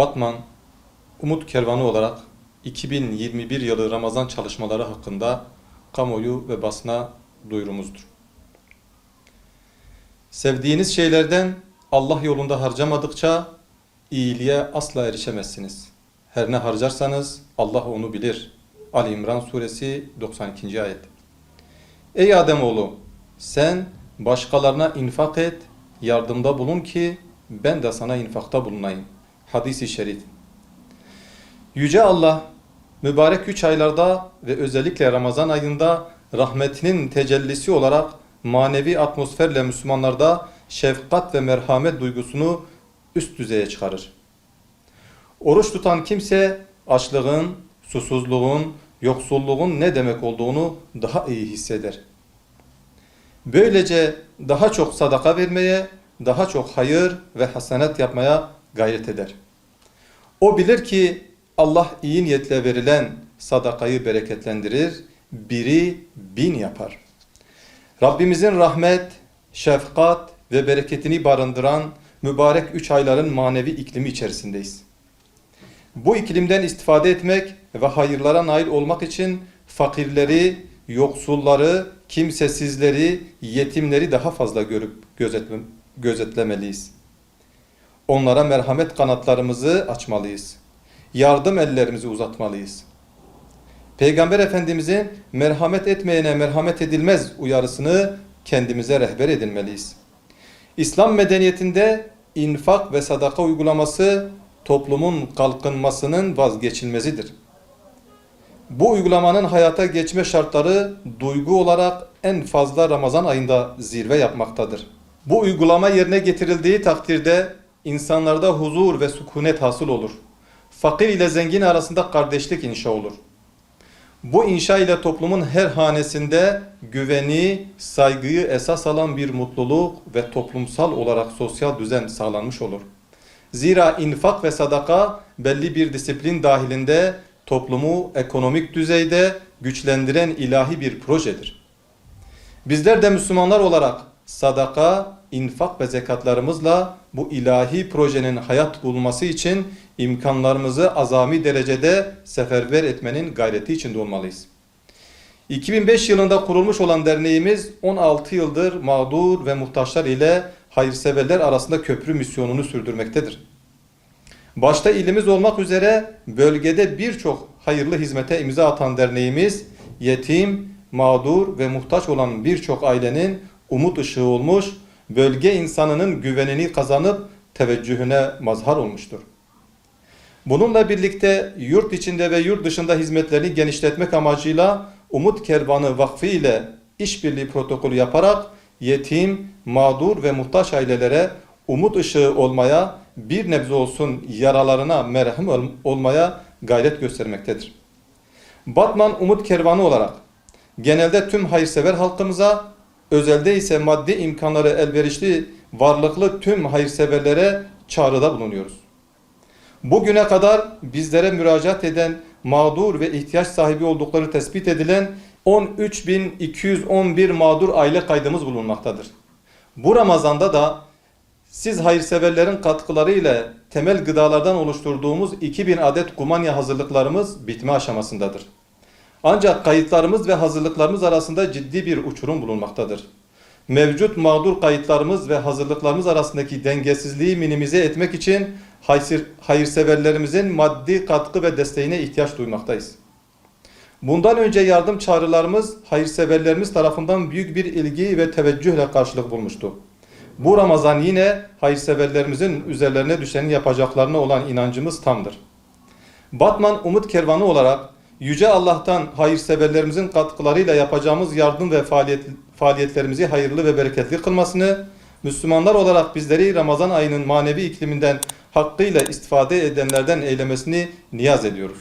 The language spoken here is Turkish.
Batman Umut Kervanı olarak 2021 yılı Ramazan çalışmaları hakkında kamuoyu ve basına duyurumuzdur. Sevdiğiniz şeylerden Allah yolunda harcamadıkça iyiliğe asla erişemezsiniz. Her ne harcarsanız Allah onu bilir. Ali İmran suresi 92. ayet. Ey Ademoğlu sen başkalarına infak et, yardımda bulun ki ben de sana infakta bulunayım. Hadis-i şerif. Yüce Allah mübarek üç aylarda ve özellikle Ramazan ayında rahmetinin tecellisi olarak manevi atmosferle Müslümanlarda şefkat ve merhamet duygusunu üst düzeye çıkarır. Oruç tutan kimse açlığın, susuzluğun, yoksulluğun ne demek olduğunu daha iyi hisseder. Böylece daha çok sadaka vermeye, daha çok hayır ve hasenat yapmaya gayret eder. O bilir ki Allah iyi niyetle verilen sadakayı bereketlendirir, biri bin yapar. Rabbimizin rahmet, şefkat ve bereketini barındıran mübarek üç ayların manevi iklimi içerisindeyiz. Bu iklimden istifade etmek ve hayırlara nail olmak için fakirleri, yoksulları, kimsesizleri, yetimleri daha fazla görüp gözetle, gözetlemeliyiz. Onlara merhamet kanatlarımızı açmalıyız. Yardım ellerimizi uzatmalıyız. Peygamber Efendimizin merhamet etmeyene merhamet edilmez uyarısını kendimize rehber edinmeliyiz. İslam medeniyetinde infak ve sadaka uygulaması toplumun kalkınmasının vazgeçilmezidir. Bu uygulamanın hayata geçme şartları duygu olarak en fazla Ramazan ayında zirve yapmaktadır. Bu uygulama yerine getirildiği takdirde insanlarda huzur ve sükunet hasıl olur. Fakir ile zengin arasında kardeşlik inşa olur. Bu inşa ile toplumun her hanesinde güveni, saygıyı esas alan bir mutluluk ve toplumsal olarak sosyal düzen sağlanmış olur. Zira infak ve sadaka belli bir disiplin dahilinde toplumu ekonomik düzeyde güçlendiren ilahi bir projedir. Bizler de Müslümanlar olarak sadaka, infak ve zekatlarımızla bu ilahi projenin hayat bulması için imkanlarımızı azami derecede seferber etmenin gayreti içinde olmalıyız. 2005 yılında kurulmuş olan derneğimiz 16 yıldır mağdur ve muhtaçlar ile hayırseverler arasında köprü misyonunu sürdürmektedir. Başta ilimiz olmak üzere bölgede birçok hayırlı hizmete imza atan derneğimiz yetim, mağdur ve muhtaç olan birçok ailenin umut ışığı olmuş, bölge insanının güvenini kazanıp teveccühüne mazhar olmuştur. Bununla birlikte yurt içinde ve yurt dışında hizmetlerini genişletmek amacıyla Umut Kervanı Vakfı ile işbirliği protokolü yaparak yetim, mağdur ve muhtaç ailelere umut ışığı olmaya, bir nebze olsun yaralarına merhem ol olmaya gayret göstermektedir. Batman Umut Kervanı olarak genelde tüm hayırsever halkımıza, özelde ise maddi imkanları elverişli, varlıklı tüm hayırseverlere çağrıda bulunuyoruz. Bugüne kadar bizlere müracaat eden mağdur ve ihtiyaç sahibi oldukları tespit edilen 13.211 mağdur aile kaydımız bulunmaktadır. Bu Ramazan'da da siz hayırseverlerin katkıları ile temel gıdalardan oluşturduğumuz 2000 adet kumanya hazırlıklarımız bitme aşamasındadır. Ancak kayıtlarımız ve hazırlıklarımız arasında ciddi bir uçurum bulunmaktadır. Mevcut mağdur kayıtlarımız ve hazırlıklarımız arasındaki dengesizliği minimize etmek için hayır, hayırseverlerimizin maddi katkı ve desteğine ihtiyaç duymaktayız. Bundan önce yardım çağrılarımız hayırseverlerimiz tarafından büyük bir ilgi ve teveccühle karşılık bulmuştu. Bu Ramazan yine hayırseverlerimizin üzerlerine düşeni yapacaklarına olan inancımız tamdır. Batman Umut Kervanı olarak Yüce Allah'tan hayırseverlerimizin katkılarıyla yapacağımız yardım ve faaliyet, faaliyetlerimizi hayırlı ve bereketli kılmasını, Müslümanlar olarak bizleri Ramazan ayının manevi ikliminden hakkıyla istifade edenlerden eylemesini niyaz ediyoruz.